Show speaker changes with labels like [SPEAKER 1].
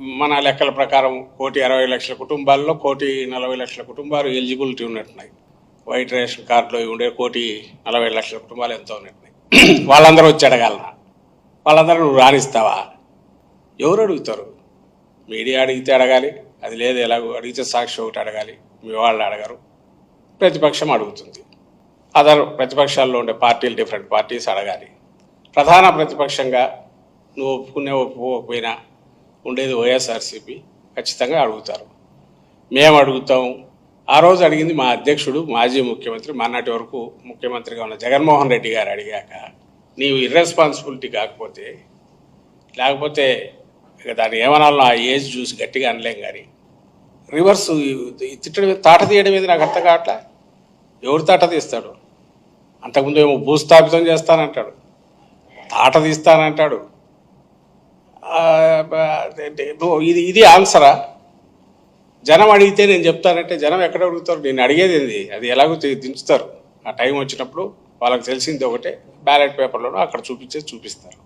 [SPEAKER 1] మన లెక్కల ప్రకారం కోటి అరవై లక్షల కుటుంబాల్లో కోటి నలభై లక్షల కుటుంబాలు ఎలిజిబిలిటీ ఉన్నట్టున్నాయి. వైట్ రేషన్ కార్డులో ఉండే కోటి నలభై లక్షల కుటుంబాలు ఎంతో ఉన్నట్టున్నాయి. వాళ్ళందరూ వచ్చి అడగాలనా? వాళ్ళందరూ నువ్వు రాణిస్తావా? ఎవరు అడుగుతారు? మీడియా అడిగితే అడగాలి అది లేదు ఎలాగో అడిగితే సాక్షి ఒకటి అడగాలి మీ వాళ్ళు అడగరు. ప్రతిపక్షం అడుగుతుంది. అదర్ ప్రతిపక్షాల్లో ఉండే పార్టీలు డిఫరెంట్ పార్టీస్ అడగాలి. ప్రధాన ప్రతిపక్షంగా నువ్వు ఒప్పుకునే ఒప్పుకోకపోయినా ఉండేది వైఎస్ఆర్సీపీ ఖచ్చితంగా అడుగుతారు. మేము అడుగుతాం. ఆ రోజు అడిగింది మా అధ్యక్షుడు మాజీ ముఖ్యమంత్రి మొన్నటి వరకు ముఖ్యమంత్రిగా ఉన్న జగన్మోహన్ రెడ్డి గారు అడిగాక నీవు ఇర్రెస్పాన్సిబిలిటీ కాకపోతే లేకపోతే ఇక దాన్ని ఏమనాలో ఆ ఏజ్ చూసి గట్టిగా అనలేం కానీ రివర్స్ తిట్టడం తాట తీయడం మీద నాకు అర్థం కావట్లే? ఎవరు తాట తీస్తాడు? అంతకుముందు ఏమో భూస్థాపితం చేస్తానంటాడు. తాట తీస్తానంటాడు. ఇది ఇది ఆన్సరా జనం అడిగితే నేను చెప్తానంటే జనం ఎక్కడ అడుగుతారు? నేను అడిగేది ఏంది? అది ఎలాగో దించుతారు. ఆ టైం వచ్చినప్పుడు వాళ్ళకి తెలిసింది ఒకటే. బ్యాలెట్ పేపర్లోనూ అక్కడ చూపించేది చూపిస్తారు.